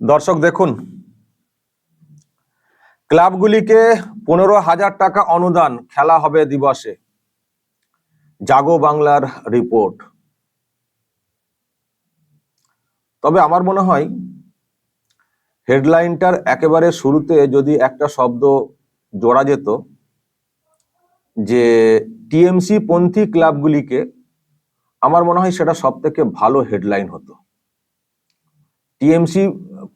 দর্শক দেখুন, ক্লাবগুলিকে পনেরো হাজার টাকা অনুদান খেলা হবে দিবসে। জাগো বাংলার রিপোর্ট। তবে আমার মনে হয়, হেডলাইনটার একেবারে শুরুতে যদি একটা শব্দ জোড়া যেত, যে টিএমসি পন্থী ক্লাবগুলিকে, আমার মনে হয় সেটা সব থেকে ভালো হেডলাইন হতো। টিএমসি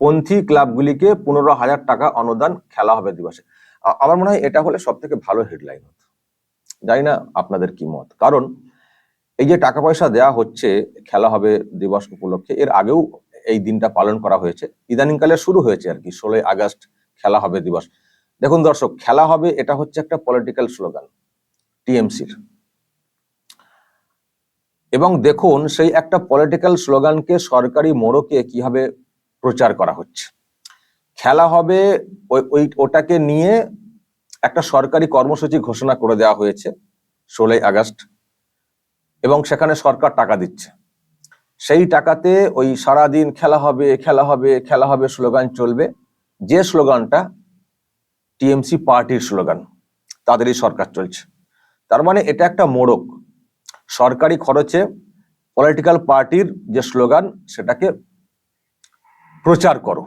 পন্থী ক্লাবগুলিকে পনেরো হাজার টাকা অনুদান খেলা হবে দিবসে। আমার মনে হয় এটা হলে সব থেকে ভালো হেডলাইন হতো। জানি না আপনাদের কি মত। কারণ এই যে টাকা পয়সা দেওয়া হচ্ছে, খেলা হবে দিবস উপলক্ষে, এর আগেও এই দিনটা পালন করা হয়েছে। ইদানিংকালে শুরু হয়েছে আর কি, ষোলোই আগস্ট খেলা হবে দিবস। দেখুন দর্শক, খেলা হবে, এটা হচ্ছে একটা পলিটিক্যাল স্লোগান টিএমসির। এবং দেখুন সেই একটা পলিটিক্যাল স্লোগানকে সরকারি মোড়কে কীভাবে প্রচার করা হচ্ছে। খেলা হবে ওই- ওটাকে নিয়ে একটা সরকারি কর্মসূচি ঘোষণা করে দেওয়া হয়েছে ষোলোই আগস্ট এবং সেখানে সরকার টাকা দিচ্ছে। সেই টাকাতে ওই সারাদিন খেলা হবে খেলা হবে খেলা হবে স্লোগান চলবে। যে স্লোগানটা টিএমসি পার্টির স্লোগান, তাদেরই সরকার চলছে। তার মানে এটা একটা মোড়ক। সরকারি খরচে পলিটিক্যাল পার্টির যে স্লোগান সেটাকে প্রচার করো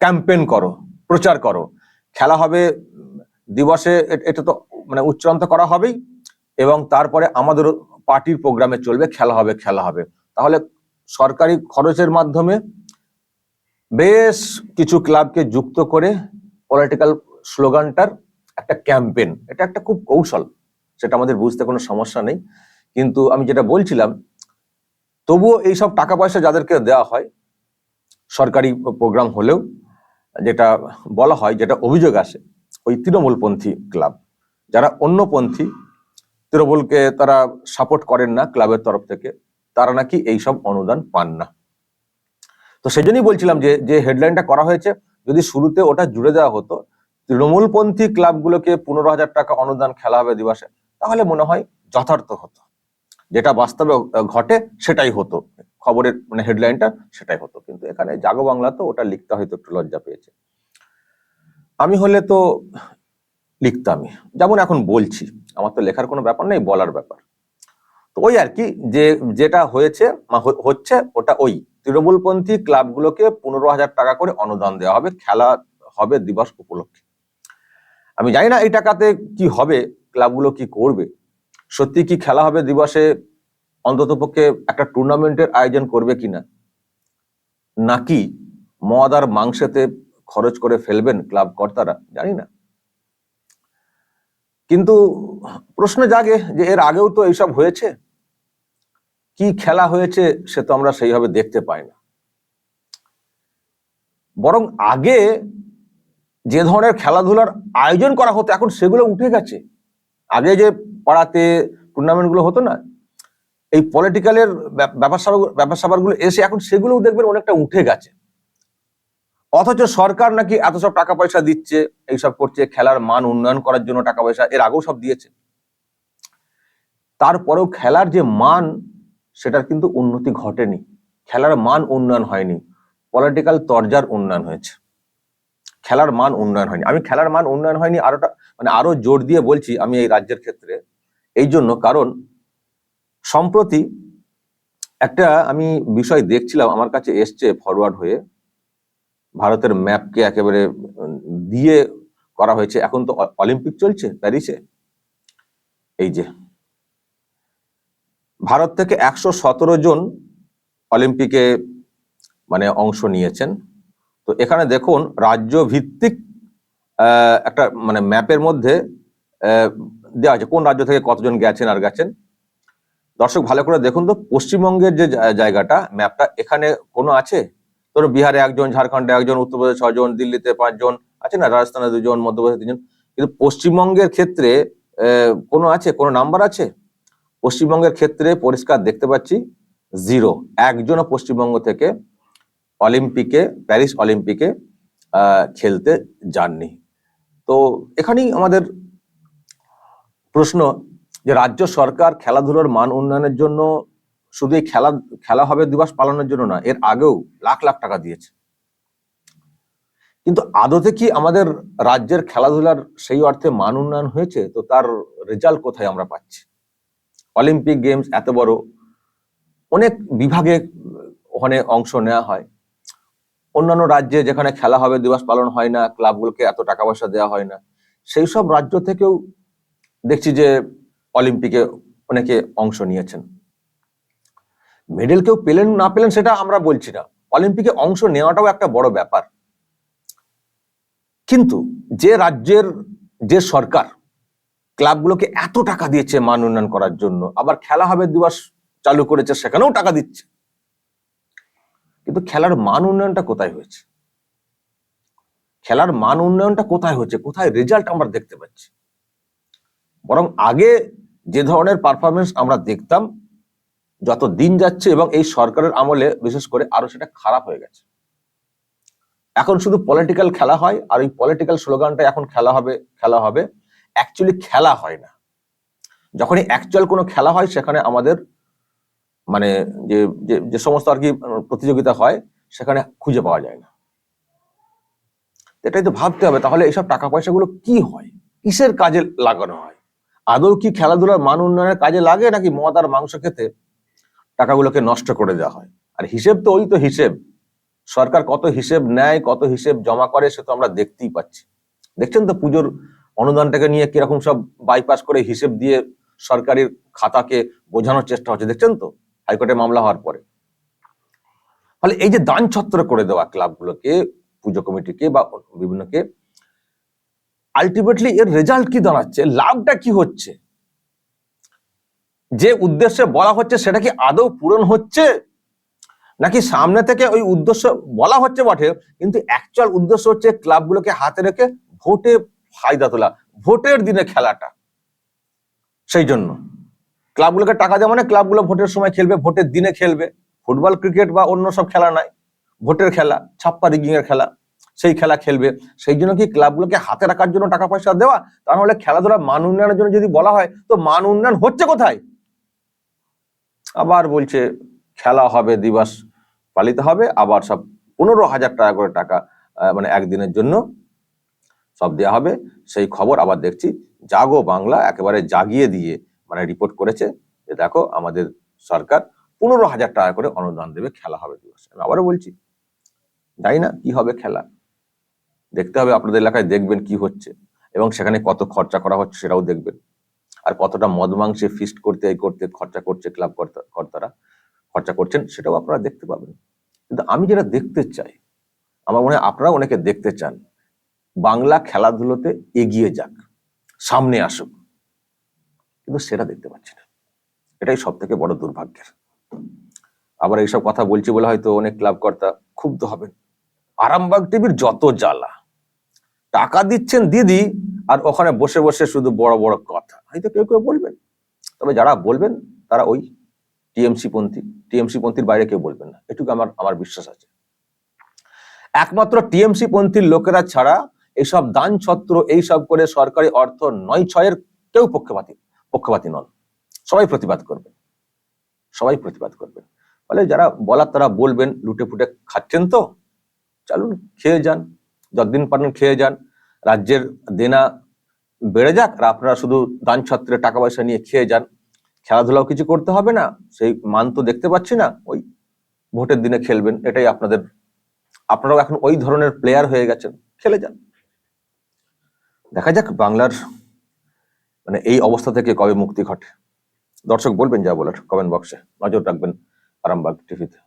ক্যাম্পেন করো, প্রচার করো। খেলা হবে, দিবসে এটা তো মানে উচ্চারণ করা হবেই। এবং তারপরে আমাদের পার্টির প্রোগ্রামে চলবে, খেলা হবে খেলা হবে। তাহলে সরকারি খরচের মাধ্যমে বেশ কিছু ক্লাবকে যুক্ত করে পলিটিক্যাল স্লোগানটার একটা ক্যাম্পেন এটা একটা খুব কৌশল, সেটা আমাদের বুঝতে কোনো সমস্যা নেই। কিন্তু আমি যেটা বলছিলাম, তবুও এইসব টাকা পয়সা যাদেরকে দেওয়া হয়, সরকারি প্রোগ্রাম হলেও যেটা বলা হয়, যেটা অভিযোগ আসে, ওই তৃণমূলপন্থী ক্লাব। যারা অন্যপন্থী তৃণমূলকে তারা সাপোর্ট করেন না ক্লাবের তরফ থেকে, তারা নাকি এইসব অনুদান পান না। তো সেই জন্যই বলছিলাম যে যে হেডলাইনটা করা হয়েছে, যদি শুরুতে ওটা জুড়ে দেওয়া হতো, তৃণমূলপন্থী ক্লাবগুলোকে পনেরো হাজার টাকা অনুদান খেলা হবে দিবসে, তাহলে মনে হয় যথার্থ হতো। যেটা বাস্তবে ঘটে সেটাই হতো। খবরের মানে হেডলাইনটা সেটাই হতো। কিন্তু এখানে জাগো বাংলা তো ওটা লিখতে হয়তো একটু লজ্জা পেয়েছে। আমি হলে তো লিখতামই। যেমন এখন বলছি, আমার তো লেখার কোনো ব্যাপার নেই, বলার ব্যাপার। তো ওই আর কি, যে, যেটা হয়েছে হচ্ছে ওটা ওই। তৃণমূলপন্থী ক্লাবগুলোকে পনেরো হাজার টাকা করে অনুদান দেওয়া হবে, খেলা হবে দিবস উপলক্ষে। আমি জানি না এই টাকাতে কি হবে, ক্লাবগুলো কি করবে। সত্যি কি খেলা হবে দিবসে অন্ততপক্ষে একটা টুর্নামেন্টের আয়োজন করবে কিনা? নাকি মদ আর মাংসেতে খরচ করে ফেলবেন ক্লাব কর্তারা? জানি না। কিন্তু প্রশ্ন জাগে যে এর আগেও তো এইসব হয়েছে। কি খেলা হয়েছে সে তো আমরা সেইভাবে দেখতে পাই না। বরং আগে যে ধরনের খেলাধুলার আয়োজন করা হতো, এখন সেগুলো উঠে গেছে। আগে যে পাড়াতে টুর্নামেন্টগুলো হতো না, এই পলিটিক্যালের ব্যাপার ব্যাপার স্যাপারগুলো এসে এখন সেগুলোও দেখবেন অনেকটা উঠে গেছে। অথচ সরকার নাকি এত সব টাকা পয়সা দিচ্ছে, এইসব করছে, খেলার মান উন্নয়ন করার জন্য টাকা পয়সা, এর আগেও সব দিয়েছে। তারপরেও খেলার যে মান, সেটার কিন্তু উন্নতি ঘটেনি। খেলার মান উন্নয়ন হয়নি। পলিটিক্যাল তরজার উন্নয়ন হয়েছে। খেলার মান উন্নয়ন হয়নি। আমি খেলার মান উন্নয়ন হয়নি আরোটা মানে আরও জোর দিয়ে বলছি আমি এই রাজ্যের ক্ষেত্রে। এই জন্য কারণ সম্প্রতি একটা আমি বিষয় দেখছিলাম, আমার কাছে এসছে ফরওয়ার্ড হয়ে। ভারতের ম্যাপকে একেবারে দিয়ে করা হয়েছে। এখন তো অলিম্পিক চলছে প্যারিসে এই যে, ভারত থেকে একশো সতেরো জন অলিম্পিকে মানে অংশ নিয়েছেন। তো এখানে দেখুন রাজ্য ভিত্তিক একটা মানে ম্যাপের মধ্যে দেওয়া আছে। কোন রাজ্য থেকে কতজন গেছেন আর গেছেন? দর্শক, ভালো করে দেখুন তো, পশ্চিমবঙ্গের যে জায়গাটা, ম্যাপটা, এখানে কোনো আছে? ধরো বিহারে একজন, ঝাড়খণ্ডে একজন, উত্তরপ্রদেশে ছজন, দিল্লিতে পাঁচজন, আছে না? রাজস্থানে দুজন, মধ্যপ্রদেশে তিনজন। কিন্তু পশ্চিমবঙ্গের ক্ষেত্রে কোনো আছে? কোনো নাম্বার আছে? পশ্চিমবঙ্গের ক্ষেত্রে পরিষ্কার দেখতে পাচ্ছি, জিরো। একজনও পশ্চিমবঙ্গ থেকে অলিম্পিকে, প্যারিস অলিম্পিকে খেলতে যাননি। তো এখানেই আমাদের প্রশ্ন যে রাজ্য সরকার খেলাধুলার মান উন্নয়নের জন্য শুধু এই খেলা খেলা হবে দিবস পালনের জন্য না, এর আগেও লাখ লাখ টাকা দিয়েছে। কিন্তু আদতে কি আমাদের রাজ্যের খেলাধুলার সেই অর্থে মান উন্নয়ন হয়েছে? তো তার রেজাল্ট কোথায় আমরা পাচ্ছি? অলিম্পিক গেমস এত বড়, অনেক বিভাগে ওখানে অংশ নেওয়া হয়। অন্যান্য রাজ্যে যেখানে খেলা হবে, দিবস পালন হয় না ক্লাবগুলোকে এত টাকা পয়সা দেওয়া হয় না। সেই সব রাজ্য থেকেও দেখছি যে অলিম্পিকে অনেকে অংশ নিয়েছেন। মেডেল কেউ পেলেন না পেলেন সেটা আমরা বলছি না। অলিম্পিকে অংশ নেওয়াটাও একটা বড় ব্যাপার। কিন্তু যে রাজ্যের যে সরকার ক্লাবগুলোকে এত টাকা দিয়েছে মান উন্নয়ন করার জন্য, আবার খেলা হবে দিবস চালু করেছে সেখানেও টাকা দিচ্ছে। কিন্তু খেলার মান উন্নয়নটা কোথায় হয়েছে? খেলার মান উন্নয়নটা কোথায় হচ্ছে কোথায় রেজাল্ট আমরা দেখতে পাচ্ছি? বরং আগে যে ধরনের পারফরমেন্স আমরা দেখতাম, যত দিন যাচ্ছে এবং এই সরকারের আমলে বিশেষ করে আরও সেটা খারাপ হয়ে গেছে। এখন শুধু পলিটিক্যাল খেলা হয়, আর ওই পলিটিক্যাল স্লোগানটা এখন খেলা হবে খেলা হবে। অ্যাকচুয়ালি খেলা হয় না। যখনই অ্যাকচুয়াল কোনো খেলা হয়, সেখানে আমাদের মানে যে, যে- সমস্ত আর কি প্রতিযোগিতা হয়, সেখানে খুঁজে পাওয়া যায় না। এটাই তো ভাবতে হবে, তাহলে এইসব টাকা পয়সাগুলো কি হয়? কিসের কাজে লাগানো হয়? আদৌ কি খেলাধুলার মান উন্নয়নের কাজে লাগে নাকি মদ আর মাংস খেতে টাকাগুলোকে নষ্ট করে দেওয়া হয়? আর হিসেব তো ওই তো হিসেব। সরকার কত হিসেব নেয়, কত হিসেব জমা করে সে তো আমরা দেখতেই পাচ্ছি। দেখছেন তো পুজোর অনুদানটাকে নিয়ে কীরকম সব বাইপাস করে হিসেব দিয়ে সরকারের খাতাকে বোঝানোর চেষ্টা হচ্ছে, দেখছেন তো? হাইকোর্টে মামলা হওয়ার পরে। ফলে এই যে দান ছত্র করে দেওয়া ক্লাবগুলোকে, পুজো কমিটিকে বা বিভিন্নকে আলটিমেটলি এর রেজাল্ট কি দাঁড়াচ্ছে? লাভটা কি হচ্ছে? যে উদ্দেশ্যে বলা হচ্ছে সেটা কি আদৌ পূরণ হচ্ছে? নাকি সামনে থেকে ওই উদ্দেশ্য বলা হচ্ছে বটে, কিন্তু অ্যাকচুয়াল উদ্দেশ্য হচ্ছে ক্লাবগুলোকে হাতে রেখে ভোটে ফায়দা তোলা, ভোটের দিনে খেলাটা। সেই জন্য। ক্লাবগুলোকে টাকা দেওয়া মানে ক্লাবগুলো ভোটের সময় খেলবে, ভোটের দিনে খেলবে। ফুটবল, ক্রিকেট বা অন্য সব খেলা নাই। ভোটের খেলা, ছাপ্পা রিগিং এর খেলা। সেই খেলা খেলবে। সেই জন্য কি ক্লাবগুলোকে হাতে রাখার জন্য টাকা পয়সা দেওয়া? তাহলে খেলাধুলার মান উন্নয়নের জন্য যদি বলা হয়, তো মান উন্নয়ন হচ্ছে কোথায়? আবার বলছে, খেলা হবে, দিবস পালিত হবে, আবার সব পনেরো হাজার টাকা করে টাকা মানে একদিনের জন্য সব দেওয়া হবে। সেই খবর আবার দেখছি, জাগো বাংলা একেবারে জাগিয়ে দিয়ে মানে রিপোর্ট করেছে যে দেখো আমাদের সরকার পনেরো হাজার টাকা করে অনুদান দেবে, খেলা হবে দিবস। আমি আবারও বলছি, জানি না কি হবে খেলা। দেখতে হবে, আপনাদের এলাকায় দেখবেন কি হচ্ছে এবং সেখানে কত খরচা করা হচ্ছে সেটাও দেখবেন। আর কতটা মদ মাংসে ফিস্ট করতে, এই করতে, খরচা করছে ক্লাব কর্তা- কর্তারা, খরচা করছেন সেটাও আপনারা দেখতে পাবেন। কিন্তু আমি যেটা দেখতে চাই, আমার মনে হয় আপনারা অনেকে দেখতে চান, বাংলা খেলাধুলোতে এগিয়ে যাক, সামনে আসুক। কিন্তু সেটা দেখতে পাচ্ছি না। এটাই সব থেকে বড় দুর্ভাগ্যের। আবার এইসব কথা বলছি বলে হয়তো অনেক ক্লাব কর্তা ক্ষুব্ধ হবেন। আরামবাগ টিভির যত জ্বালা। টাকা দিচ্ছেন দিদি আর ওখানে বসে বসে শুধু বড় বড় কথা। হয়তো কেউ কেউ বলবেন। তবে যারা বলবেন, তারা ওই টিএমসি পন্থী, টিএমসি পন্থীর বাইরে কেউ বলবেন না। এটুকু আমার আমার বিশ্বাস আছে। একমাত্র টিএমসি পন্থীর লোকেরা ছাড়া এইসব দান ছত্র এইসব করে সরকারি অর্থ নয় ছয়ের কেউ পক্ষপাতী পক্ষপাতী নন। সবাই প্রতিবাদ করবেন সবাই প্রতিবাদ করবেন ফলে যারা বলার, তারা বলবেন লুটে ফুটে খাচ্ছেন তো? চলুন, খেয়ে যান, যতদিন পারেন খেয়ে যান। রাজ্যের দেনা বেড়ে যাক আর আপনারা শুধু দান ছত্রে টাকা পয়সা নিয়ে খেয়ে যান। খেলাধুলাও কিছু করতে হবে না, সেই মান তো দেখতে পাচ্ছি না, ওই ভোটের দিনে খেলবেন, এটাই আপনাদের। আপনারাও এখন ওই ধরনের প্লেয়ার হয়ে গেছেন, খেলে যান। দেখা যাক বাংলার মানে এই অবস্থা থেকে কবে মুক্তি ঘটে। দর্শক বলবেন যা বলার কমেন্ট বক্সে নজর রাখবেন আরামবাগ টিভিতে